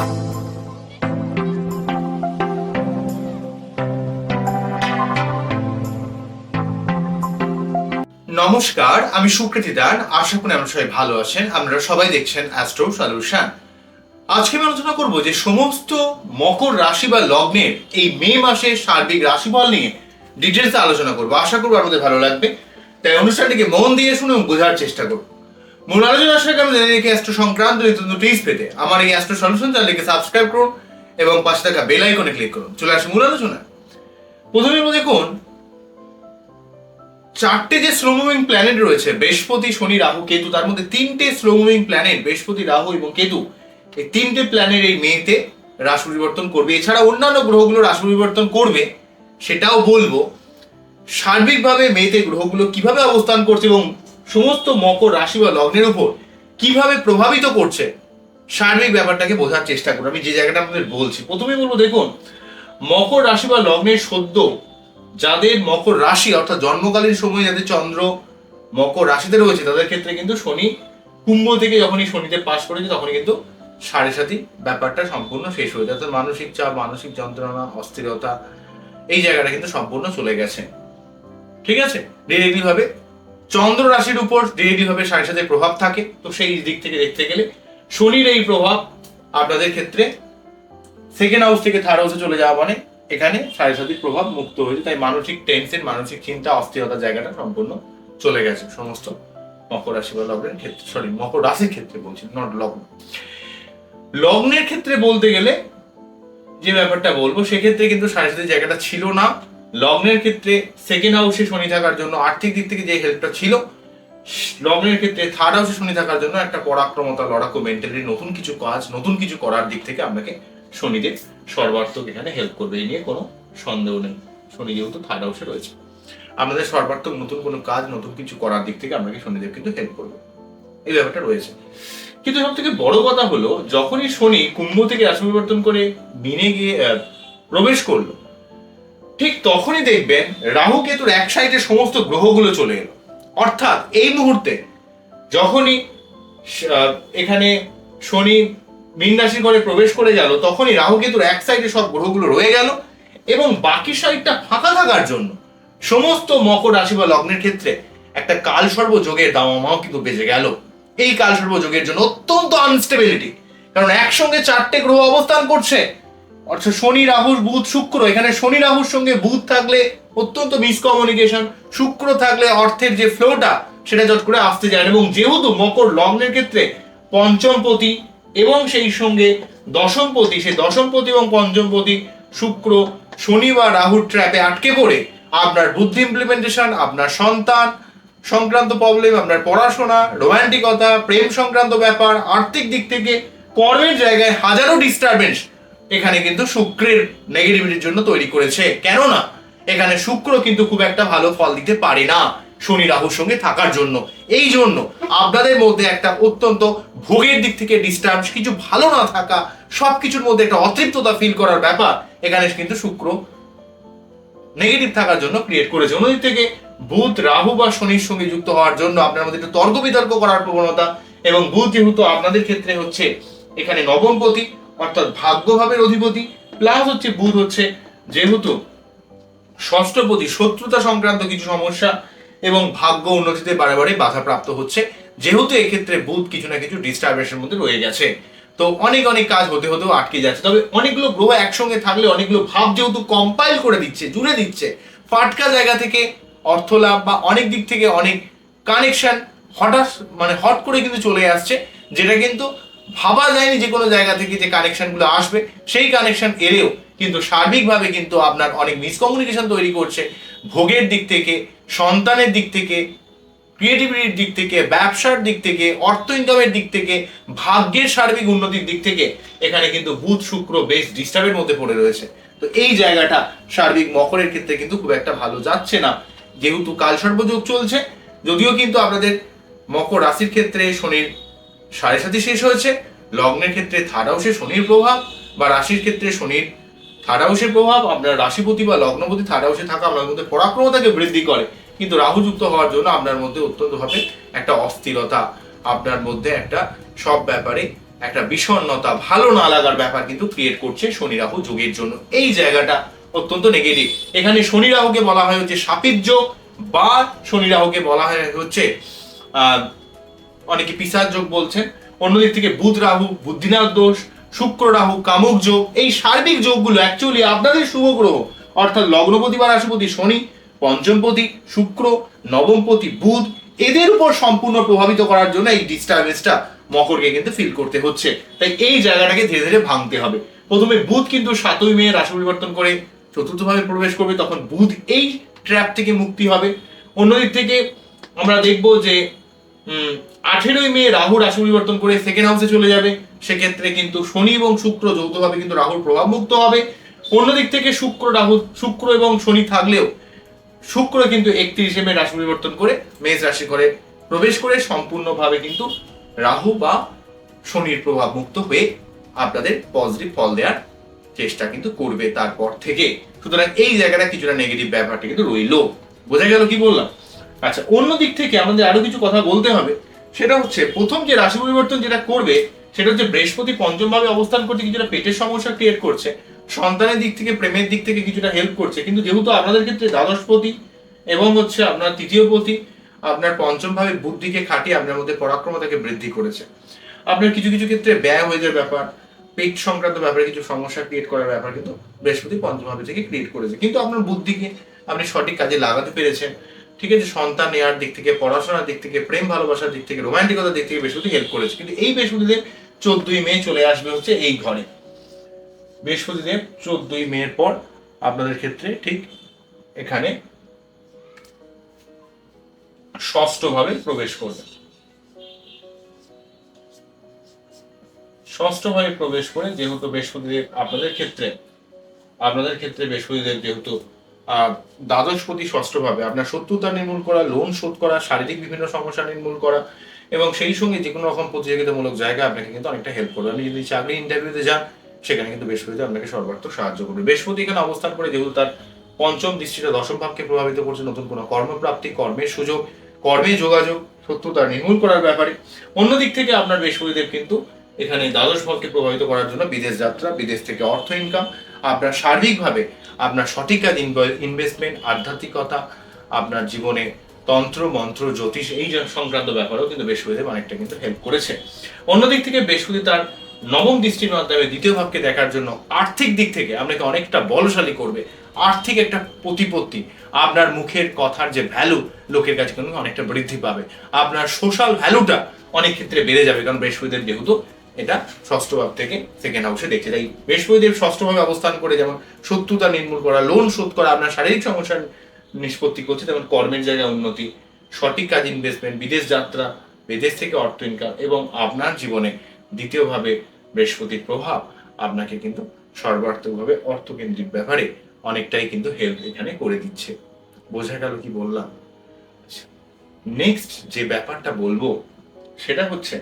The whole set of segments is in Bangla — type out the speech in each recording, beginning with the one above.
নমস্কার, আমি সুকৃতি দান আশা করি আপনারা সবাই ভালো আছেন। আপনারা সবাই দেখছেন অ্যাস্ট্রো সলিউশন আজকে আমি আলোচনা করব যে সমস্ত মকর রাশি বা লগ্নের এই মে মাসের সার্বিক রাশিফল নিয়ে ডিটেলসে আলোচনা করব। আশা করব আপনাদের ভালো লাগবে। তাই অনুষ্ঠানটিকে মন দিয়ে শুনে বোঝার চেষ্টা করব। মূল আলোচনা রেখে অ্যাস্ট্রো সংক্রান্ত টিপস পেতে। আমার এই অ্যাস্ট্রো সলিউশন চ্যানেলকে সাবস্ক্রাইব করুন এবং পাশে থাকা বেল আইকনে ক্লিক করুন। চলে মূল আলোচনা। প্রথমে দেখুন, চারটে যে স্লো মুভিং প্ল্যানেট রয়েছে, বৃহস্পতি, শনি, রাহু, কেতু, তার মধ্যে তিনটে স্লো মুভিং প্ল্যানেট বৃহস্পতি, রাহু এবং কেতু, এই তিনটে প্ল্যানের এই মেতে রাশি পরিবর্তন করবে। এছাড়া অন্যান্য গ্রহগুলো রাশি পরিবর্তন করবে, সেটাও বলব। সার্বিকভাবে মেতে গ্রহগুলো কীভাবে অবস্থান করছে এবং সমস্ত মকর রাশি বা লগ্নের উপর কীভাবে প্রভাবিত করছে, সার্বিক ব্যাপারটাকে বোঝার চেষ্টা করুন। আমি যে জায়গাটা আপনাদের বলছি প্রথমে বলব, দেখুন, মকর রাশি বা লগ্নের সদ্য যাদের মকর রাশি, অর্থাৎ জন্মকালীন সময়ে যাদের চন্দ্র মকর রাশিতে রয়েছে, তাদের ক্ষেত্রে কিন্তু শনি কুম্ভ থেকে যখনই শনিতে পাশ করেছে, তখনই কিন্তু সাড়ে সাথী ব্যাপারটা সম্পূর্ণ শেষ হয়ে যায়। অর্থাৎ মানসিক চাপ, মানসিক যন্ত্রণা, অস্থিরতা, এই জায়গাটা কিন্তু সম্পূর্ণ চলে গেছে। ঠিক আছে? ডিরেক্টলি ভাবে চন্দ্র রাশির উপর ভাবে সাড়ে সাথে প্রভাব থাকে। তো সেই দিক থেকে দেখতে গেলে শনির এই প্রভাব আপনাদের ক্ষেত্রে সেকেন্ড হাউস থেকে থার্ড হাউসে চলে যাওয়া মানে এখানে সাড়ে সাতির প্রভাব মুক্ত হয়েছে। তাই মানসিক টেনশন মানসিক চিন্তা অস্থিরতার জায়গাটা সম্পূর্ণ চলে গেছে। সমস্ত মকর রাশি বা লগ্নের ক্ষেত্রে সরি মকর রাশির ক্ষেত্রে বলছি নট লগ্ন। লগ্নের ক্ষেত্রে বলতে গেলে যে ব্যাপারটা বলব, সেক্ষেত্রে কিন্তু সাড়ে সাতির জায়গাটা ছিল না। লগ্নের ক্ষেত্রে সেকেন্ড হাউসে শনি থাকার জন্য আর্থিক দিক থেকে যে হেল্পটা ছিল, লগ্নের ক্ষেত্রে থার্ড হাউসে শনি থাকার জন্য একটা পরাক্রমতা লড়াকু মেন্টালি নতুন কিছু কাজ, নতুন কিছু করার দিক থেকে আপনাকে শনিদেব সর্বার্থক এখানে হেল্প করবে। এই নিয়ে কোনো সন্দেহ নেই। শনি যেহেতু থার্ড হাউসে রয়েছে। আপনাদের সর্বার্থক নতুন কোনো কাজ, নতুন কিছু করার দিক থেকে আপনাকে শনিদেব কিন্তু হেল্প করবে। এই ব্যাপারটা রয়েছে। কিন্তু সব থেকে বড় কথা হলো, যখনই শনি কুম্ভ থেকে রাশি পরিবর্তন করে মিনে গিয়ে প্রবেশ করল ঠিক তখনই দেখবেন রাহু কেতুর এক সাইডে সমস্ত গ্রহগুলো চলে এলো। অর্থাৎ এই মুহূর্তে যখনই এখানে শনি মীন রাশি ঘরে প্রবেশ করে গেল, তখনই রাহু কেতুর এক সাইডে সব গ্রহগুলো রয়ে গেল এবং বাকি সাইডটা ফাঁকা থাকার জন্য সমস্ত মকর রাশি বা লগ্নের ক্ষেত্রে একটা কালসর্ব যোগের দামামাও কিন্তু বেজে গেল। এই কালসর্ব যোগের জন্য অত্যন্ত আনস্টেবিলিটি কারণ একসঙ্গে চারটে গ্রহ অবস্থান করছে। অর্থাৎ শনি, রাহুর বুধ, শুক্র। এখানে শনি, রাহুর সঙ্গে বুধ থাকলে অত্যন্ত মিসকমিউনিকেশন শুক্র থাকলে অর্থের যে ফ্লোটা সেটা জট করে আসতে যায় এবং যেহেতু মকর লগ্নের ক্ষেত্রে পঞ্চমপতি এবং সেই সঙ্গে দশমপতি সেই দশমপতি এবং পঞ্চমপতি শুক্র, শনি বা রাহুর ট্র্যাপে আটকে পড়ে, আপনার বুদ্ধি ইমপ্লিমেন্টেশন আপনার সন্তান সংক্রান্ত প্রবলেম আপনার পড়াশোনা রোমান্টিকতা প্রেম সংক্রান্ত ব্যাপার, আর্থিক দিক থেকে কর্মের জায়গায় হাজারো ডিস্টারবেন্স এখানে কিন্তু শুক্রের নেগেটিভিটির জন্য তৈরি করেছে। কেননা, এখানে শুক্র কিন্তু খুব একটা ভালো ফল দিতে পারে না শনি রাহুর সঙ্গে থাকার জন্য। এই জন্য আপনাদের মধ্যে একটা অত্যন্ত ভোগের দিক থেকে ডিস্টার্ব কিছু ভালো না থাকা, সবকিছুর মধ্যে একটা অতৃপ্ততা ফিল করার ব্যাপার, এখানে কিন্তু শুক্র নেগেটিভ থাকার জন্য ক্রিয়েট করেছে। অন্যদিক থেকে বুধ, রাহু বা শনির সঙ্গে যুক্ত হওয়ার জন্য আপনার মধ্যে একটু তর্ক বিতর্ক করার প্রবণতা, এবং বুধ যেহেতু আপনাদের ক্ষেত্রে হচ্ছে এখানে নবমপতি অর্থাৎ ভাগ্যভাবের অধিপতি প্লাস হচ্ছে বুধ হচ্ছে যেহেতু ষষ্ঠপতি শত্রুতা সংক্রান্ত কিছু সমস্যা এবং ভাগ্য উন্নতিতে বারে বারে বাধাপ্রাপ্ত হচ্ছে, যেহেতু এক্ষেত্রে বুধ কিছু না কিছু ডিস্টারবেন্সের মধ্যে রয়ে গেছে। তো অনেক অনেক কাজ হতে হতেও আটকে যাচ্ছে। তবে অনেকগুলো গ্রহ একসঙ্গে থাকলে, অনেকগুলো ভাব যেহেতু কম্পাইল করে দিচ্ছে, জুড়ে দিচ্ছে, ফাটকা জায়গা থেকে অর্থ লাভ বা অনেক দিক থেকে অনেক কানেকশন হঠাৎ মানে হট করে কিন্তু চলে আসছে, যেটা কিন্তু ভাবা যায়নি যে কোনো জায়গা থেকে যে কানেকশনগুলো আসবে, সেই কানেকশন এলেও কিন্তু সার্বিকভাবে কিন্তু আপনার অনেক মিসকমিউনিকেশন তৈরি করছে। ভোগের দিক থেকে, সন্তানের দিক থেকে ক্রিয়েটিভিটির দিক থেকে, ব্যবসার দিক থেকে, অর্থ ইনকামের দিক থেকে, ভাগ্যের সার্বিক উন্নতির দিক থেকে এখানে কিন্তু বুধ, শুক্র বেশ ডিস্টার্বের মধ্যে পড়ে রয়েছে। তো এই জায়গাটা সার্বিক মকরের ক্ষেত্রে কিন্তু খুব একটা ভালো যাচ্ছে না। যেহেতু কাল সর্বযোগ চলছে, যদিও কিন্তু আপনাদের মকর রাশির ক্ষেত্রে শনির সাড়ে সাথে শেষ হয়েছে। লগ্নের ক্ষেত্রে থার্ড হাউসে শনির প্রভাব বা রাশির ক্ষেত্রে শনির থার্ড হাউসের প্রভাব। আপনার রাশিপতি বা লগ্নপতি থার্ড হাউসে থাকা আপনার মধ্যে পরাক্রমতাকে বৃদ্ধি করে। কিন্তু রাহু যুক্ত হওয়ার জন্য আপনার মধ্যে অত্যন্তভাবে একটা অস্থিরতা, আপনার মধ্যে একটা সব ব্যাপারে একটা বিষণ্ণতা, ভালো না লাগার ব্যাপার কিন্তু ক্রিয়েট করছে শনি রাহু যোগের জন্য। এই জায়গাটা অত্যন্ত নেগেটিভ এখানে শনি রাহুকে বলা হয় হচ্ছে সাপির যোগ বা শনি রাহুকে বলা হয় হচ্ছে অনেকে পিসার যোগ বলছেন, অন্যদিক থেকে বুধ রাহু, বুদ্ধিনাথ দোষ, শুক্র রাহু, কামুক যোগ, এই সার্বিক যোগগুলো অ্যাকচুয়ালি আপনাদের শুভ গ্রহ। অর্থাৎ লগ্নপতি বা রাশিপতি শনি, পঞ্চমপতি শুক্র, নবমপতি বুধ, এদের উপর সম্পূর্ণ প্রভাবিত করার জন্য এই ডিস্টারবেন্সটা মকরকে কিন্তু ফিল করতে হচ্ছে। তাই এই জায়গাটাকে ধীরে ধীরে ভাঙতে হবে। প্রথমে বুধ কিন্তু সাতই মে রাশি পরিবর্তন করে চতুর্থভাবে প্রবেশ করবে, তখন বুধ এই ট্র্যাপ থেকে মুক্তি হবে। অন্যদিক থেকে আমরা দেখব যে আঠেরোই মে রাহু রাশি পরিবর্তন করে সেকেন্ড হাউসে চলে যাবে। সেক্ষেত্রে কিন্তু শনি এবং শুক্র যৌথভাবে কিন্তু রাহুর প্রভাব মুক্ত হবে। অন্যদিক থেকে শুক্র, রাহু, শুক্র এবং শনি থাকলেও শুক্র কিন্তু একত্রিশে মে রাশি পরিবর্তন করে মেষ রাশি করে প্রবেশ করে সম্পূর্ণভাবে কিন্তু রাহু বা শনির প্রভাব মুক্ত হয়ে আপনাদের পজিটিভ ফল দেওয়ার চেষ্টা কিন্তু করবে তারপর থেকে। সুতরাং এই জায়গাটা কিছুটা নেগেটিভ ব্যাপারটা কিন্তু রইল। বোঝা গেল কি বললাম? আচ্ছা অন্য দিক থেকে আমাদের আরও কিছু কথা বলতে হবে। সেটা হচ্ছে, প্রথম যে রাশি পরিবর্তন যেটা করবে, সেটা হচ্ছে বৃহস্পতি পঞ্চম ভাবে অবস্থান করতে কিছুটা পেটের সমস্যা ক্রিয়েট করছে। সন্তানের দিক থেকে, প্রেমের দিক থেকে কিছুটা হেল্প করছে। কিন্তু যেহেতু আপনাদের ক্ষেত্রে দ্বাদশপতি এবং হচ্ছে আপনার তৃতীয় পতি আপনার পঞ্চম ভাবে বুদ্ধিকে খাটিয়ে আপনার মধ্যে পরাক্রমতাকে বৃদ্ধি করেছে। আপনার কিছু কিছু ক্ষেত্রে ব্যয় হয়ে যাওয়ার ব্যাপার, পেট সংক্রান্ত ব্যাপারে কিছু সমস্যা ক্রিয়েট করার ব্যাপার কিন্তু বৃহস্পতি পঞ্চম ভাবে থেকে ক্রিয়েট করেছে। কিন্তু আপনার বুদ্ধিকে আপনি সঠিক কাজে লাগাতে পেরেছেন। ঠিক আছে, সন্তান নেওয়ার দিক থেকে, পড়াশোনার দিক থেকে, প্রেম ভালোবাসার দিক থেকে রোমান্টিকতার দিক থেকে বৃহস্পতি হেল্প করেছে। কিন্তু এই বৃহস্পতিদেব চোদ্দই মে চলে আসবে হচ্ছে এই ঘরে। বৃহস্পতিদেব চোদ্দই মের পর আপনাদের ক্ষেত্রে ঠিক এখানে ষষ্ঠ ভাবে প্রবেশ করবে। ষষ্ঠ ভাবে প্রবেশ করে যেহেতু বৃহস্পতিদেব আপনাদের ক্ষেত্রে আপনাদের ক্ষেত্রে বৃহস্পতিদেব যেহেতু দ্বাদশপতি ষষ্ঠ ভাবে আপনার শত্রুতা নির্মূল করা লোন শোধ করা, শারীরিক বিভিন্ন সমস্যা নির্মূল করা এবং সেই সঙ্গে যে কোনো রকম প্রতিযোগিতামূলক জায়গা আপনাকে কিন্তু অনেকটা হেল্প করবে। আপনি যদি চাকরি ইন্টারভিউতে যান, সেখানে কিন্তু বৃহস্পতি আপনাকে সর্বাত্মক সাহায্য করবে। বৃহস্পতি এখানে অবস্থান করে যেহেতু তার পঞ্চম দৃষ্টিটা দশম ভাবকে প্রভাবিত করছে, নতুন কোনো কর্মপ্রাপ্তি, কর্মের সুযোগ, কর্মে যোগাযোগ, শত্রুতা নির্মূল করার ব্যাপারে। অন্যদিক থেকে আপনার বৃহস্পতিদেব কিন্তু এখানে দ্বাদশ ভাবকে প্রভাবিত করার জন্য বিদেশ যাত্রা, বিদেশ থেকে অর্থ ইনকাম আপনার সার্বিকভাবে আপনার সঠিক ইনভেস্টমেন্ট আধ্যাত্মিকতা, আপনার জীবনে তন্ত্র, মন্ত্র, জ্যোতিষ এই সংক্রান্ত ব্যাপারেও কিন্তু বৃহস্পতিদেব অনেকটা কিন্তু হেল্প করেছে অন্যদিক থেকে বৃহস্পতি তার নবম দৃষ্টির মাধ্যমে দ্বিতীয় ভাবকে দেখার জন্য আর্থিক দিক থেকে আপনাকে অনেকটা বলশালী করবে। আর্থিক একটা প্রতিপত্তি, আপনার মুখের কথার যে ভ্যালু লোকের কাছে কিন্তু অনেকটা বৃদ্ধি পাবে। আপনার সোশ্যাল ভ্যালুটা অনেক ক্ষেত্রে বেড়ে যাবে, কারণ বৃহস্পতিদেব যেহেতু এটা ষষ্ঠ ভাব থেকে সেকেন্ড হাউসে দেখছে। তাই বৃহস্পতিদেব ষষ্ঠ ভাবে অবস্থান করে যেমন শত্রুতা নির্মূল করা লোন শোধ করা, আপনার শারীরিক সমস্যার নিষ্পত্তি করছে, তেমন কর্মের জায়গায় উন্নতি, সঠিক কাজ ইনভেস্টমেন্ট বিদেশ যাত্রা, বিদেশ থেকে অর্থ ইনকাম এবং আপনার জীবনে দ্বিতীয়ভাবে বৃহস্পতির প্রভাব। আপনাকে কিন্তু সর্বার্থকভাবে অর্থকেন্দ্রিক ব্যাপারে অনেকটাই কিন্তু হেল্প এখানে করে দিচ্ছে। বোঝা গেল কি বললাম? নেক্সট যে ব্যাপারটা বলব, সেটা হচ্ছে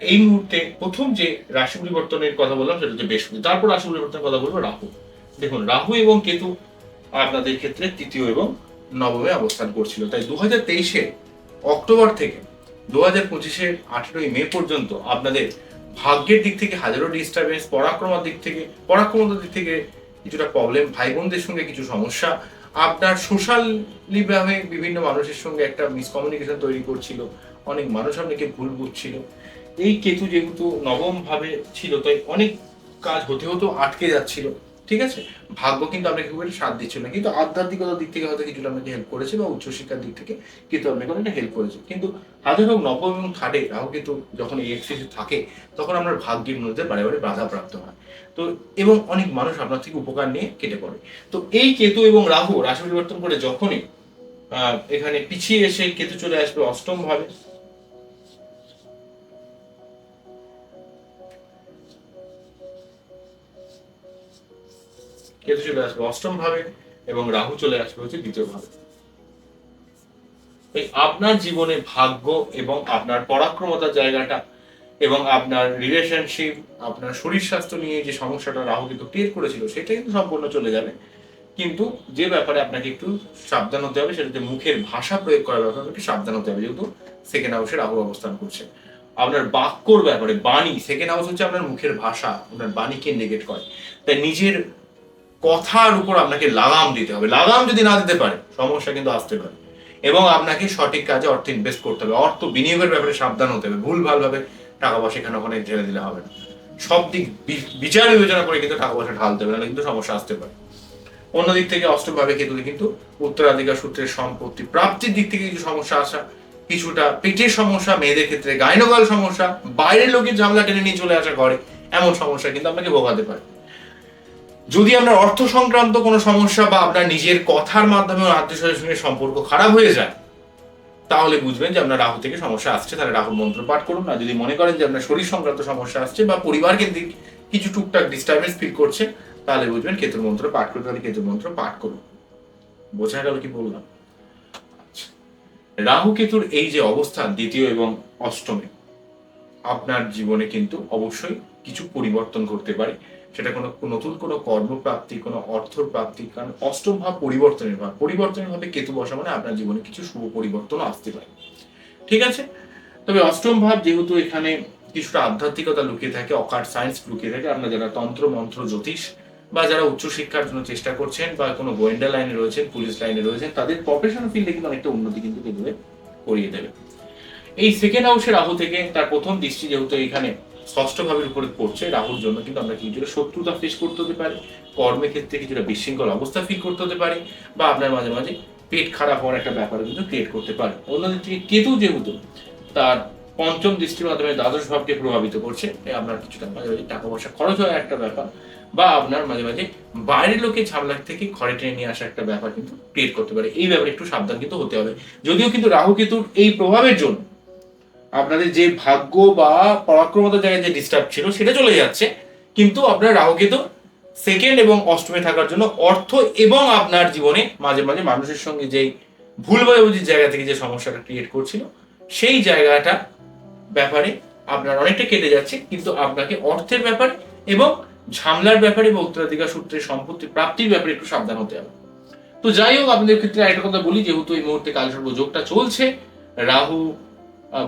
এই মুহূর্তে প্রথম যে রাশি পরিবর্তনের কথা বললাম, সেটা হচ্ছে বৃহস্পতি। তারপর রাশি পরিবর্তনের কথা বলব রাহু। দেখুন, রাহু এবং কেতু আপনাদের ক্ষেত্রে তৃতীয় এবং নবমে অবস্থান করছিল। তাই দু হাজার তেইশে অক্টোবর থেকে দু হাজার পঁচিশের আঠেরোই মে পর্যন্ত আপনাদের ভাগ্যের দিক থেকে হাজারো ডিস্টারবেন্স পরাক্রমার দিক থেকে, পরাক্রমতার দিক থেকে কিছুটা প্রবলেম ভাই বোনদের সঙ্গে কিছু সমস্যা। আপনার সোশ্যালি ভাবে বিভিন্ন মানুষের সঙ্গে একটা মিসকমিউনিকেশন তৈরি করছিল। অনেক মানুষ আপনাকে ভুল বুঝছিল। এই কেতু যেহেতু নবম ভাবে ছিল, তাই অনেক কাজ হতে হতো আটকে যাচ্ছিল। ঠিক আছে? ভাগ্য কিন্তু আপনাকে খুব একটা সাথ দিচ্ছিল না। কিন্তু আধ্যাত্মিকতার দিক থেকে হয়তো কিছুটা আপনাকে হেল্প করেছে বা উচ্চশিক্ষার দিক থেকে কিন্তু আপনাকে অনেকটা হেল্প করেছে। কিন্তু হাজার হোক নবম এবং থার্ডে, রাহু কিন্তু যখন এই এক্সিসে থাকে, তখন আপনার ভাগ্যের মধ্যে বারে বারে বাধা প্রাপ্ত হয়। তো, এবং অনেক মানুষ আপনার থেকে উপকার নিয়ে কেটে পড়ে। তো এই কেতু এবং রাহু রাশি পরিবর্তন করে যখনই এখানে পিছিয়ে এসে কেতু চলে আসবে অষ্টম ভাবে কেতু চলে আসবে অষ্টম ভাবে এবং রাহু চলে আসবে হচ্ছে দ্বিতীয় ভাবে। এই আপনার জীবনে ভাগ্য এবং আপনার পরাক্রমতার জায়গাটা এবং আপনার রিলেশনশিপ আপনার শরীর স্বাস্থ্য নিয়ে যে সমস্যাটা রাহু কিন্তু ক্রিয়েট করেছিল, সেটা কিন্তু সম্পূর্ণ চলে যাবে। কিন্তু যে ব্যাপারে আপনাকে একটু সাবধান হতে হবে সেটাতে মুখের ভাষা প্রয়োগ করার ব্যাপারে একটু সাবধান হতে হবে, যেহেতু সেকেন্ড হাউসে রাহু অবস্থান করছে। আপনার বাক্যর ব্যাপারে বাণী সেকেন্ড হাউস হচ্ছে আপনার মুখের ভাষা, আপনার বাণীকে নেগেট করে। তাই নিজের কথার উপর আপনাকে লাগাম দিতে হবে। লাগাম যদি না দিতে পারে, সমস্যা কিন্তু আসতে পারে। এবং আপনাকে সঠিক কাজে অর্থ ইনভেস্ট করতে হবে। অর্থ বিনিয়োগের ব্যাপারে সাবধান হতে হবে। ভুল ভাবে টাকা পয়সা এখানে ওখানে ঢেলে দিলে হবে না। সব দিক বিচার বিবেচনা করে কিন্তু টাকা পয়সা ঢালতে হবে কিন্তু সমস্যা আসতে পারে। অন্যদিক থেকে অষ্টম ভাবে কেতুতে কিন্তু উত্তরাধিকার সূত্রের সম্পত্তি প্রাপ্তির দিক থেকে কিছু সমস্যা আসা, কিছুটা পেটের সমস্যা, মেয়েদের ক্ষেত্রে গাইনোগাল সমস্যা, বাইরের লোকের ঝামেলা টেনে নিয়ে চলে আসা ঘরে, এমন সমস্যা কিন্তু আপনাকে ভোগাতে পারে। যদি আপনার অর্থ সংক্রান্ত কোনো সমস্যা বা আপনার নিজের কথার মাধ্যমে আত্মীয় স্বজনের সঙ্গে সম্পর্ক খারাপ হয়ে যায়, তাহলে বুঝবেন যে আপনার রাহু থেকে সমস্যা আসছে, তাহলে রাহুর মন্ত্র পাঠ করুন। না যদি মনে করেন যে আপনার শরীর সংক্রান্ত সমস্যা আসছে বা পরিবার কেন্দ্রিক কিছু টুকটাক ডিস্টারবেন্স ফিল করছে, তাহলে বুঝবেন কেতুর মন্ত্র পাঠ করুন, তাহলে কেতুর মন্ত্র পাঠ করুন। বোঝা গেল কি বললাম? আচ্ছা। রাহু কেতুর এই যে অবস্থান দ্বিতীয় এবং অষ্টমে, আপনার জীবনে কিন্তু অবশ্যই কিছু পরিবর্তন করতে পারে। সেটা কোনো নতুন কোনো কর্মপ্রাপ্তি, কোনো অর্থ প্রাপ্তি কারণ অষ্টম ভাব পরিবর্তনের ভাব পরিবর্তনের ভাবে কেতু বসা মানে আপনার জীবনে কিছু শুভ পরিবর্তন আসতে পারে। ঠিক আছে? তবে অষ্টম ভাব যেহেতু এখানে কিছুটা আধ্যাত্মিকতা লুকিয়ে থাকে, অকার সায়েন্স লুকিয়ে থাকে, আপনারা যারা তন্ত্র, মন্ত্র, জ্যোতিষ বা যারা উচ্চশিক্ষার জন্য চেষ্টা করছেন বা কোনো গোয়েন্দা লাইনে রয়েছেন, পুলিশ লাইনে রয়েছেন, তাদের প্রফেশনাল ফিল্ডে কিন্তু অনেকটা উন্নতি কিন্তু করিয়ে দেবে। এই সেকেন্ড হাউসে রাহু থেকে তার প্রথম দৃষ্টি যেহেতু এখানে ভাবের উপরে পড়ছে রাহুর জন্য, কিন্তু আমরা কিছুটা শত্রুতা ফেস করতে হতে পারে কর্মের ক্ষেত্রে কিছুটা বিশৃঙ্খল অবস্থা ফিল করতে হতে পারে, বা আপনার মাঝে মাঝে পেট খারাপ হওয়ার একটা ব্যাপার কিন্তু ক্রিয়েট করতে পারে। অন্যদিক থেকে কেতু যেহেতু, তার পঞ্চম দৃষ্টির মাধ্যমে দ্বাদশ ভাবকে প্রভাবিত করছে আপনার কিছুটা মাঝে মাঝে টাকা পয়সা খরচ হওয়ার একটা ব্যাপার, বা আপনার মাঝে মাঝে বাইরের লোকের ঝামেলা থেকে ঘরে টেনে নিয়ে আসা একটা ব্যাপার কিন্তু ক্রিয়েট করতে পারে। এই ব্যাপারে একটু সাবধান কিন্তু হতে হবে। যদিও কিন্তু রাহু কেতুর এই প্রভাবের জন্য আপনাদের যে ভাগ্য বা পরাক্রমতার জায়গায় যে ডিস্টার্ব ছিল সেটা চলে যাচ্ছে। কিন্তু আপনার রাহু কেতু সেকেন্ড এবং অষ্টমে থাকার জন্য অর্থ এবং আপনার জীবনে মাঝে মাঝে মানুষের সঙ্গে যে ভুল বোঝাবুঝির জায়গা থেকে যে সমস্যাটা ক্রিয়েট করছিল, সেই জায়গাটা ব্যাপারে আপনার অনেকটা কেটে যাচ্ছে। কিন্তু আপনাকে অর্থের ব্যাপারে এবং ঝামলার ব্যাপারে বা উত্তরাধিকার সূত্রে সম্পত্তি প্রাপ্তির ব্যাপারে একটু সাবধান হতে হবে। তো যাই হোক, আপনাদের ক্ষেত্রে একটা কথা বলি, যেহেতু এই মুহূর্তে কালসর্প যোগটা চলছে, রাহু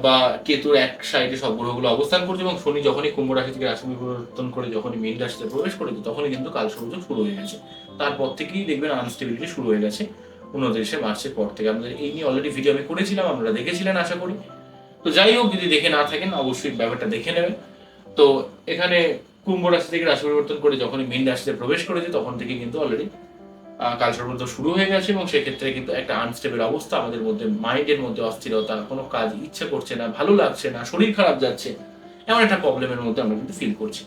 বা কেতুর এক সাইডে সব গ্রহগুলো অবস্থান করছে এবং শনি যখনই কুম্ভ রাশি থেকে রাশি পরিবর্তন করে যখনই মীন রাশিতে প্রবেশ করেছে তখনই কিন্তু কাল যোগ শুরু হয়ে গেছে। তারপর থেকেই দেখবেন আনস্টেবিলিটি শুরু হয়ে গেছে উনত্রিশে মার্চের পর থেকে। আমাদের এই নিয়ে অলরেডি ভিডিও আমি করেছিলাম, আপনারা দেখেছিলেন আশা করি। তো যাই হোক, যদি দেখে না থাকেন, অবশ্যই ব্যাপারটা দেখে নেবেন। তো এখানে কুম্ভ রাশি থেকে রাশি পরিবর্তন করে যখনই মীন রাশিতে প্রবেশ করেছে, তখন থেকে কিন্তু অলরেডি কাল সর্বত শুরু হয়ে গেছে এবং সেক্ষেত্রে কিন্তু একটা আনস্টেবল অবস্থা আমাদের মধ্যে মাইন্ডের মধ্যে অস্থিরতা, কোনো কাজ ইচ্ছে করছে না, ভালো লাগছে না, শরীর খারাপ যাচ্ছে, এমন একটা প্রবলেমের মধ্যে আমরা কিন্তু ফিল করছি।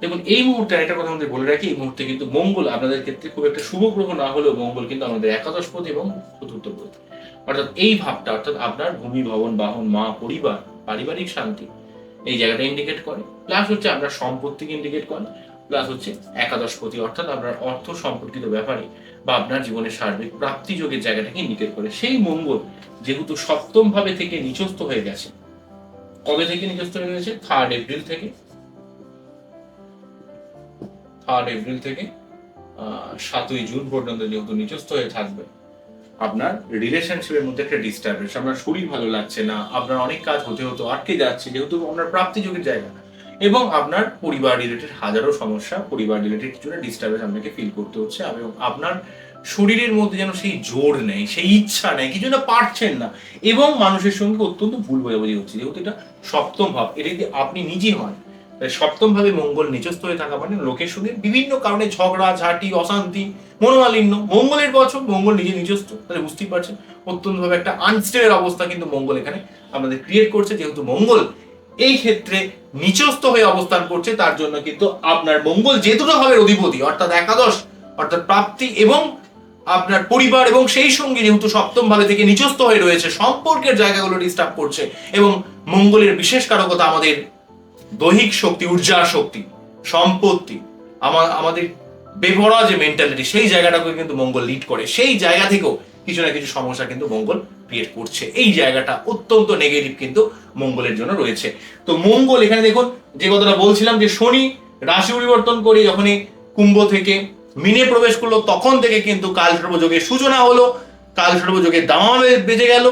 দেখুন, এই মুহূর্তে একটা কথা আমাদের বলে রাখি, এই মুহূর্তে কিন্তু মঙ্গল আপনাদের ক্ষেত্রে খুব একটা শুভ গ্রহ না হলেও মঙ্গল কিন্তু আমাদের একাদশ একাদশপতি এবং চতুর্থপতি অর্থাৎ এই ভাবটা, অর্থাৎ আপনার ভূমি, ভবন, বাহন, মা, পরিবার, পারিবারিক শান্তি, এই জায়গাটা ইন্ডিকেট করে। প্লাস হচ্ছে আপনার সম্পত্তিকে ইন্ডিকেট করে। প্লাস হচ্ছে একাদশপতি অর্থাৎ আপনার অর্থ সম্পর্কিত ব্যাপারে বা আপনার জীবনের সার্বিক প্রাপ্তি যোগের জায়গাটাকে ইন্ডিকেট করে। সেই মঙ্গল যেহেতু সপ্তম ভাবে থেকে নিচস্থ হয়ে গেছে। কবে থেকে নিচস্থ হয়ে গেছে? থার্ড এপ্রিল থেকে। থার্ড এপ্রিল থেকে সাতই জুন পর্যন্ত যেহেতু নিচস্থ হয়ে থাকবে, আপনার রিলেশনশিপের মধ্যে একটা ডিস্টারবেন্স আপনার শরীর ভালো লাগছে না, আপনার অনেক কাজ হতে হতো আটকে যাচ্ছে, যেহেতু আপনার প্রাপ্তি যোগের জায়গা এবং আপনার পরিবার রিলেটেড হাজারো সমস্যা, পরিবার রিলেটেড কিছুটা ডিস্টারবেন্স আপনাকে ফিল করতে হচ্ছে এবং আপনার শরীরের মধ্যে যেন সেই জোর নেই, সেই ইচ্ছা নেই, কিছু না পারছেন না এবং মানুষের সঙ্গে অত্যন্ত ভুল বোঝাবুঝি হচ্ছে, যেহেতু এটা সপ্তম ভাব, এটা যদি আপনি নিজে হন সপ্তম ভাবে মঙ্গল নিচস্থ হয়ে থাকা মানে লোকের সঙ্গে বিভিন্ন কারণে ঝগড়া, ঝাঁটি, অশান্তি, মনোমালিন্য, মঙ্গলের বছর মঙ্গল নিজে নিজস্ব তাহলে বুঝতেই পারছেন, অত্যন্ত ভাবে একটা আনস্টেবল অবস্থা কিন্তু মঙ্গল এখানে আমাদের ক্রিয়েট করছে, যেহেতু মঙ্গল এই ক্ষেত্রে নিচস্থ হয়ে অবস্থান করছে, তার জন্য কিন্তু আপনার মঙ্গল যে দুটো ভাবের অধিপতি, অর্থাৎ একাদশ, অর্থাৎ প্রাপ্তি এবং আপনার পরিবার এবং সেই সঙ্গে যেহেতু সপ্তম ভাবে থেকে নিচস্থ হয়ে রয়েছে, সম্পর্কের জায়গাগুলো ডিস্টার্ব করছে এবং মঙ্গলের বিশেষ কারকতা আমাদের দৈহিক শক্তি ঊর্জা শক্তি, সম্পত্তি, আমা- আমাদের বেভরা যে মেন্টালিটি সেই জায়গাটাকে কিন্তু মঙ্গল লিড করে। সেই জায়গা থেকেও কিছু না কিছু সমস্যা কিন্তু মঙ্গল ক্রিয়েট করছে। এই জায়গাটা অত্যন্ত নেগেটিভ কিন্তু মঙ্গলের জন্য রয়েছে। তো মঙ্গল এখানে দেখুন, যে কথাটা বলছিলাম যে শনি রাশি পরিবর্তন করে যখনই কুম্ভ থেকে মিনে প্রবেশ করল, তখন থেকে কিন্তু কাল সর্বযোগের সূচনা হলো কাল সর্বযোগের দামা বেজে গেল।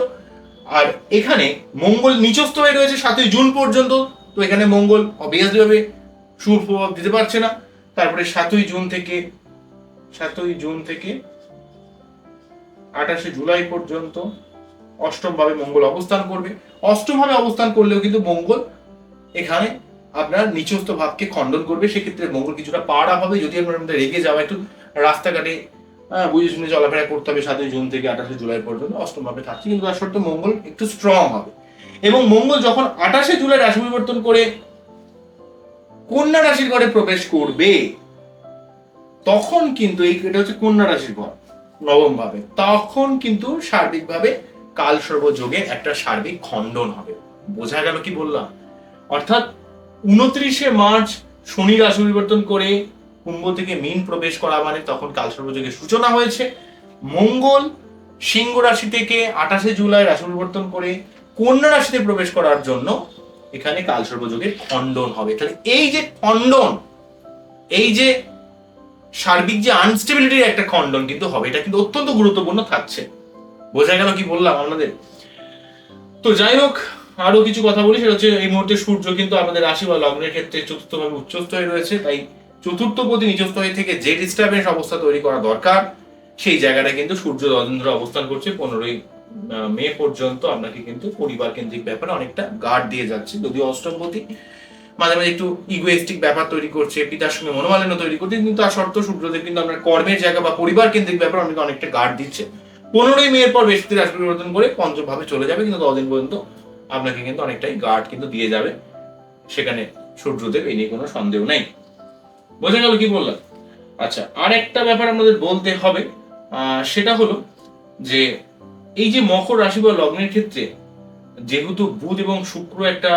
আর এখানে মঙ্গল নিচস্থ হয়ে রয়েছে সাতই জুন পর্যন্ত। তো এখানে মঙ্গল অবভিয়াসলি ভাবে শুভ প্রভাব দিতে পারছে না। তারপরে সাতই জুন থেকে, সাতই জুন থেকে আঠাশে জুলাই পর্যন্ত অষ্টম ভাবে মঙ্গল অবস্থান করবে। অষ্টম ভাবে অবস্থান করলেও কিন্তু মঙ্গল এখানে আপনার নিচস্থ ভাবকে খণ্ডন করবে। সেক্ষেত্রে মঙ্গল কিছুটা পাড়া হবে। যদি আপনার মধ্যে রেগে যাওয়া একটু রাস্তাঘাটে আহ, বুঝে শুনে চলাফেরা করতে হবে সাতই জুন থেকে আঠাশে জুলাই পর্যন্ত অষ্টম ভাবে থাকছে। কিন্তু তার সত্ত্বেও মঙ্গল একটু স্ট্রং হবে। এবং মঙ্গল যখন আঠাশে জুলাই রাশি পরিবর্তন করে কন্যা রাশির ঘরে প্রবেশ করবে তখন কিন্তু এই এটা হচ্ছে কন্যা রাশির ঘর নবম ভাবে তখন কিন্তু সার্বিকভাবে কাল সর্বযোগে একটা সার্বিক খণ্ডন হবে। বোঝা গেল কি বললাম? অর্থাৎ উনত্রিশে মার্চ শনি রাশি পরিবর্তন করে কুম্ভ থেকে মিন প্রবেশ করা মানে তখন কাল সর্বযোগের সূচনা হয়েছে। মঙ্গল সিংহ রাশি থেকে আঠাশে জুলাই রাশি পরিবর্তন করে কন্যা রাশিতে প্রবেশ করার জন্য এখানে কাল সর্বযোগের খণ্ডন হবে। তাহলে এই যে খণ্ডন, এই যে সার্বিক যে আনস্টেবিলিটির একটা খণ্ডন কিন্তু হবে, এটা কিন্তু অত্যন্ত গুরুত্বপূর্ণ থাকছে। বোঝা গেল কি বললাম আপনাদের। তো যাই হোক, আরও কিছু কথা বলি, সেটা হচ্ছে এই মুহূর্তে সূর্য কিন্তু আমাদের রাশি বা লগ্নের ক্ষেত্রে চতুর্থ ভাবে উচ্চস্থ হয়ে রয়েছে, তাই চতুর্থ প্রতি নিচস্থ হয়ে থেকে যে ডিস্টার্বেন্স অবস্থা তৈরি করা দরকার, সেই জায়গাটা কিন্তু সূর্য দ্বাদন্দ্র অবস্থান করছে। পনেরোই মে পর্যন্ত আপনাকে কিন্তু পরিবার কেন্দ্রিক ব্যাপারে অনেকটা গার্ড দিয়ে যাচ্ছে, যদিও অষ্টমপতি মাঝে মাঝে একটু ইগোয়েস্টিক ব্যাপার তৈরি করছে, পিতার সঙ্গে মনোমালিন্য তৈরি করছে, কিন্তু তার সত্ত্বেও সূর্যদেব কিন্তু আপনার কর্মের জায়গা বা পরিবার কেন্দ্রিক ব্যাপার অনেক অনেকটা গার্ড দিচ্ছে। পনেরোই মেয়ের পর বৃহস্পতি রাশি পরিবর্তন করে পঞ্চম ভাবে চলে যাবে, কিন্তু ততদিন পর্যন্ত আপনাকে কিন্তু অনেকটাই গার্ড কিন্তু দিয়ে যাবে। সেখানে সূর্যদেব এই নিয়ে কোনো সন্দেহ নেই। বোঝা গেল কি বললাম? আচ্ছা আর একটা ব্যাপার আমাদের বলতে হবে সেটা হলো যে এই যে মকর রাশি বা লগ্নের ক্ষেত্রে যেহেতু বুধ এবং শুক্র একটা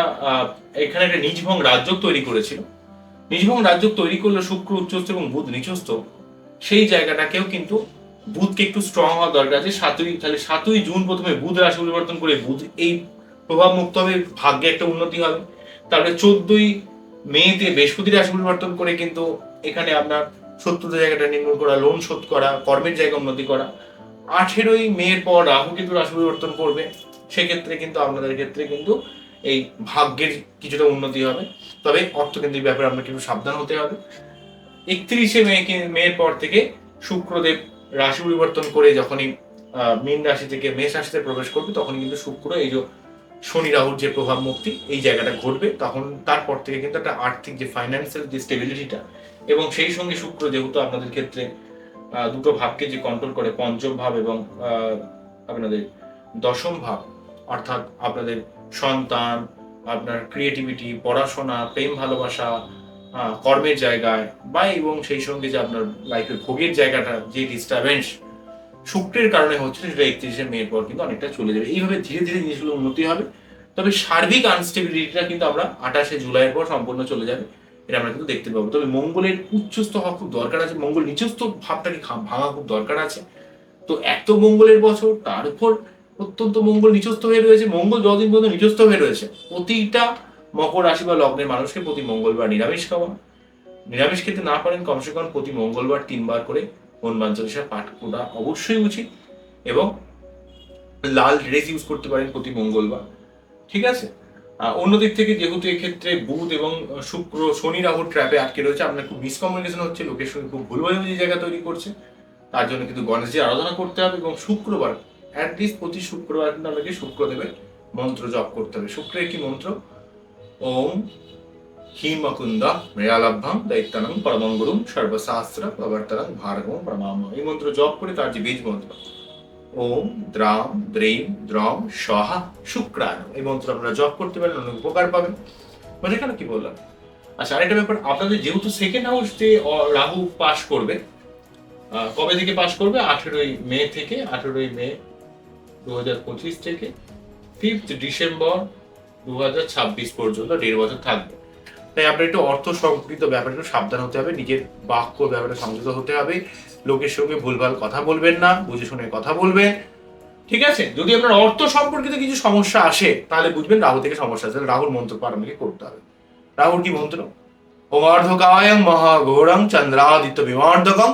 এখানে একটা নিজভং রাজ্য তৈরি করেছিল নিজভং রাজ্য তৈরি করলে শুক্র, উচ্চস্থ এবং বুধ নিচস্থ, সেই জায়গাটাকেও কিন্তু বুধকে একটু স্ট্রং হওয়ার দরকার আছে। সাতই তাহলে সাতই জুন প্রথমে বুধ রাশি পরিবর্তন করে বুধ এই প্রভাব মুক্ত হবে, ভাগ্যে একটা উন্নতি হবে। তারপরে চোদ্দই মেতে বৃহস্পতি রাশি পরিবর্তন করে কিন্তু এখানে আপনার শত্রুদের জায়গাটা নির্মূল করা লোন শোধ করা, কর্মের জায়গা উন্নতি করা। আঠেরোই মেয়ের পর রাহু কিন্তু রাশি পরিবর্তন করবে। সেক্ষেত্রে কিন্তু আপনাদের ক্ষেত্রে কিন্তু এই ভাগ্যের কিছুটা উন্নতি হবে। তবে অর্থকেন্দ্রিক ব্যাপারে আপনাকে একটু সাবধান হতে হবে। একত্রিশে মে মেয়ের পর থেকে শুক্রদেব রাশি পরিবর্তন করে যখনই মীন রাশি থেকে মেষ রাশিতে প্রবেশ করবে তখন কিন্তু শুক্র, এই যে শনি, রাহুর যে প্রভাব মুক্তি, এই জায়গাটা ঘটবে। তখন তারপর থেকে কিন্তু একটা আর্থিক যে ফাইন্যান্সিয়াল যে স্টেবিলিটিটা এবং সেই সঙ্গে শুক্র যেহেতু আপনাদের ক্ষেত্রে দুটো ভাবকে যে কন্ট্রোল করে, পঞ্চম ভাব এবং আপনাদের দশম ভাব, অর্থাৎ আপনাদের সন্তান, আপনার ক্রিয়েটিভিটি পড়াশোনা, প্রেম ভালোবাসা কর্মের জায়গায় বা এবং সেই সঙ্গে যে আপনার লাইফের ভোগের জায়গাটা, যে ডিস্টারবেন্স শুক্রের কারণে হচ্ছে সেটা একত্রিশে মেয়ের পর কিন্তু অনেকটা চলে যাবে। এইভাবে ধীরে ধীরে জিনিসগুলো উন্নতি হবে। তবে সার্বিক আনস্টেবিলিটিটা কিন্তু আমরা আঠাশে জুলাইয়ের পর সম্পূর্ণ চলে যাবে, এটা আমরা কিন্তু দেখতে পাবো। তবে মঙ্গলের উচ্চস্থ হওয়া খুব দরকার আছে। মঙ্গল নিচস্থ ভাবটাকে ভাঙা খুব দরকার আছে। তো এত মঙ্গলের বছর, তার উপর অত্যন্ত মঙ্গল নিচস্থ হয়ে রয়েছে। মঙ্গল যতদিন পর্যন্ত নিচস্থ হয়ে রয়েছে, প্রতিটা মকর রাশি বা লগ্নের মানুষকে প্রতি মঙ্গলবার নিরামিষ খাওয়া। নিরামিষ খেতে না পারেন কমসে কম প্রতি মঙ্গলবার তিনবার করে হনুমান চল্লিশা পাঠ করা অবশ্যই উচিত এবং লাল ড্রেস ইউজ করতে পারেন প্রতি মঙ্গলবার, ঠিক আছে? অন্যদিক থেকে যেহেতু এক্ষেত্রে বুধ এবং শুক্র শনি রাহুর ট্র্যাপে আটকে রয়েছে, আপনার খুব মিসকমিউনিকেশন হচ্ছে, লোকের সঙ্গে খুব ভুল বোঝাবুঝি জায়গা তৈরি করছে, তার জন্য কিন্তু গণেশজির আরাধনা করতে হবে এবং শুক্রবার অ্যাটলিস্ট প্রতি শুক্রবার কিন্তু আপনাকে শুক্রদেবের মন্ত্র জপ করতে হবে। শুক্রের কি মন্ত্র? ওম হিমকুন্দ মৃয়ালভ্যাম দৈত্যানং পরমং গুরুম সর্বশাস্ত্র প্রবর্তনং ভার্গবম প্রমাম এই মন্ত্র জপ করে তার যে বীজ মন্ত্র ওম দ্রাম দ্রেম দ্রম সহা শুক্রাণ এই মন্ত্র আপনারা জপ করতে পারেন অনেক উপকার পাবেন বোঝা কেন কি বললাম আচ্ছা আরেকটা ব্যাপার আপনাদের যেহেতু সেকেন্ড হাউস যে রাহু পাস করবে কবে থেকে পাস করবে আঠেরোই মে থেকে আঠেরোই মে দু হাজার পঁচিশ থেকে ফিফথ ডিসেম্বর দু হাজার ছাব্বিশ পর্যন্ত দেড় বছর থাকবে। তাই আপনার একটু অর্থ সংকৃত ব্যাপারে একটু সাবধান হতে হবে, নিজের বাক্য ব্যাপারে সংযত হতে হবে, লোকের সঙ্গে ভুলভাল কথা বলবেন না, বুঝে শুনে কথা বলবেন, ঠিক আছে? যদি আপনার অর্থ সম্পর্কিত কিছু সমস্যা আসে, তাহলে বুঝবেন রাহু থেকে সমস্যা আছে রাহুর মন্ত্র আপনাকে করতে হবে। রাহুর কি মন্ত্র? ওমার্ধকায়ং মহাঘোরং চন্দ্রাদিত্য বিমার্ধকং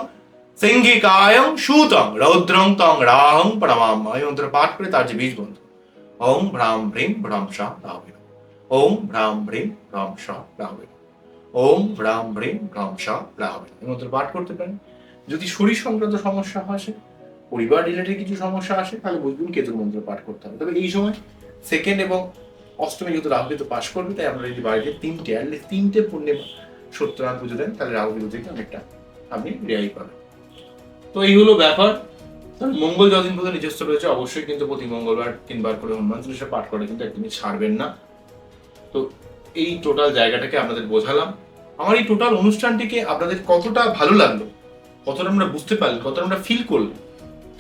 সিংহিকায়ং সুতং রৌদ্রং তং রাহং প্রণামাম এই মন্ত্র পাঠ করে তার যে বীজ মন্ত্র ওম ভ্রাম ভ্রিম ভ্রম রাহবে নমঃ। ওম ভ্রাম ভ্রিম ভ্রম রাহবে নমঃ। ওম ভ্রাম ভ্রিম ভ্রম রাহবে নমঃ। এই মন্ত্র পাঠ করতে পারেন যদি শরীর সংক্রান্ত সমস্যা আসে, পরিবার রিলেটেড কিছু সমস্যা আসে, তাহলে বুঝবেন কেতুর মন্ত্র পাঠ করতে হবে তবে এই সময় সেকেন্ড এবং অষ্টমী যেহেতু রাহু কেতু পাশ করবে, তাই আপনারা যদি বাড়িতে তিনটে অ্যাটলিস্ট তিনটে পূর্ণিমা সত্যনারায়ণ পুজো দেন, তাহলে রাহু কেতু থেকে অনেকটা আপনি রেয়াই পাবেন তো এই হলো ব্যাপার মঙ্গল যতদিন পর্যন্ত নিজস্ব রয়েছে, অবশ্যই কিন্তু প্রতি মঙ্গলবার তিনবার করে হনুমান চল্লিশা পাঠ করে, কিন্তু একদমই ছাড়বেন না। তো এই টোটাল জায়গাটাকে আপনাদের বোঝালাম। আমার এই টোটাল অনুষ্ঠানটিকে আপনাদের কতটা ভালো লাগল, কতটা আমরা বুঝতে পারলেন কতটা আমরা ফিল করলেন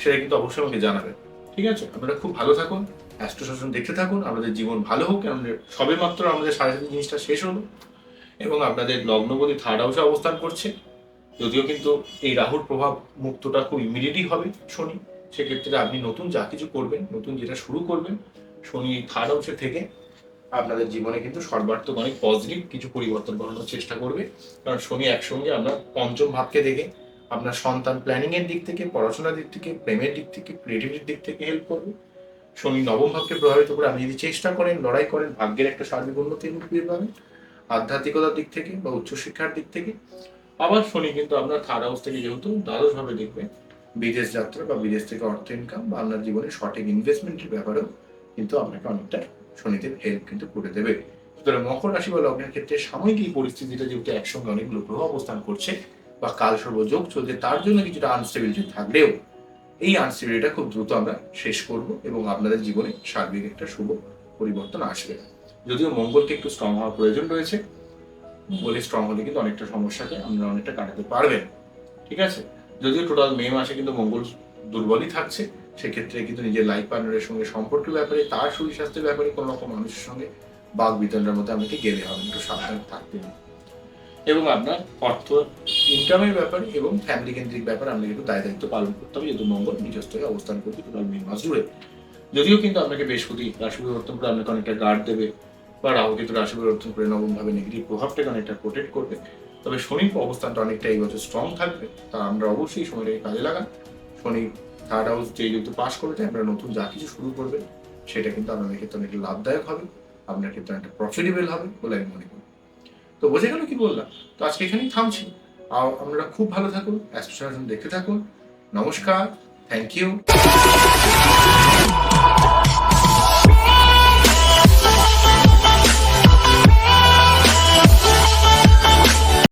সেটা কিন্তু অবশ্যই আমাকে জানাবেন। ঠিক আছে? আপনারা খুব ভালো থাকুন, অ্যাস্ট্রো শাসন দেখতে থাকুন আপনাদের জীবন ভালো হোক আমাদের সবে মাত্র আমাদের সাড়ে জিনিসটা শেষ হলো, এবং আপনাদের লগ্নপতি থার্ড হাউসে অবস্থান করছে। যদিও কিন্তু এই রাহুর প্রভাব মুক্তটা খুব ইমিডিয়েটই হবে শনি। সেক্ষেত্রে আপনি নতুন যা কিছু করবেন, নতুন যেটা শুরু করবেন, শনি থার্ড হাউসে থেকে আপনাদের জীবনে কিন্তু সর্বার্থক অনেক পজিটিভ কিছু পরিবর্তন করানোর চেষ্টা করবে। কারণ শনি একসঙ্গে আমরা পঞ্চম ভাবকে দেখে আপনার সন্তান প্ল্যানিং এর দিক থেকে, পড়াশোনার দিক থেকে, প্রেমের দিক থেকে ক্রিয়েটিভিটির দিক থেকে হেল্প করবে। শনি নবম ভাবকে প্রভাবিত করে আপনি যদি চেষ্টা করেন, লড়াই করেন, ভাগ্যের একটা সার্বিক পেয়ে পাবেন। আধ্যাত্মিকতার দিক থেকে বা উচ্চশিক্ষার দিক থেকে আবার শনি কিন্তু আপনার থার্ড হাউস থেকে যেহেতু দ্বাদশ ভাবে দেখবে। বিদেশ যাত্রা বা বিদেশ থেকে অর্থ ইনকাম বা আপনার জীবনে সঠিক ইনভেস্টমেন্টের ব্যাপারেও কিন্তু আপনাকে অনেকটা শনিদেব হেল্প কিন্তু করে দেবে। সুতরাং মকর রাশি বা লগ্নের ক্ষেত্রে সাময়িক এই পরিস্থিতিটা যেহেতু একসঙ্গে অনেকগুলো গ্রহ অবস্থান করছে বা কাল সর্বযোগ চলছে তার জন্য কিছুটা আনস্টেবিলিটি থাকলেও এই আনস্টেবিলিটিটা খুব দ্রুত আমরা শেষ করব এবং আপনাদের জীবনে সার্বিক একটা শুভ পরিবর্তন আসবে। যদিও মঙ্গলকে একটু স্ট্রং হওয়ার প্রয়োজন রয়েছে মঙ্গলে স্ট্রং হলে কিন্তু অনেকটা সমস্যাকে আপনারা অনেকটা কাটাতে পারবেন। ঠিক আছে? যদিও টোটাল মে মাসে কিন্তু মঙ্গল দুর্বলই থাকছে, সেক্ষেত্রে কিন্তু নিজের লাইফ পার্টনারের সঙ্গে সম্পর্কের ব্যাপারে, তার শরীর স্বাস্থ্যের ব্যাপারে কোনো রকম মানুষের সঙ্গে বাঘ বিতণ্ডার মধ্যে আপনাকে গেলে হবে একটু সাবধান থাকতে হবে। এবং আপনার অর্থ ইনকামের ব্যাপারে এবং ফ্যামিলি কেন্দ্রিক ব্যাপারে আপনাকে একটু দায় দায়িত্ব পালন করতে হবে, যেহেতু মঙ্গল নিজস্ব হয়ে অবস্থান করবে টোটাল মে মাস জুড়ে। যদিও কিন্তু আপনাকে বৃহস্পতি রাশি পরিবর্তন করে আপনাকে অনেকটা গার্ড দেবে বা রাহু কিন্তু রাশি পরিবর্তন করে নবমভাবে নেগেটিভ প্রভাবটাকে অনেকটা প্রোটেক্ট করবে। তবে শনির অবস্থানটা অনেকটা এই বছর স্ট্রং থাকবে। তা আমরা অবশ্যই সময়টাকে কাজে লাগান। শনি থার্ড হাউস যে যেহেতু পাশ করেছে আপনারা নতুন যা কিছু শুরু করবে, সেটা কিন্তু আপনাদের ক্ষেত্রে অনেক লাভদায়ক হবে। আপনার ক্ষেত্রে অনেকটা প্রফিটেবল হবে বলে আমি মনে করি। তো বোঝা গেল কি বললাম? তো আজকে এখানেই থামছি। আর আপনারা খুব ভালো থাকুন অ্যাস্ট্রোসাইজন দেখতে থাকুন। নমস্কার থ্যাংক ইউ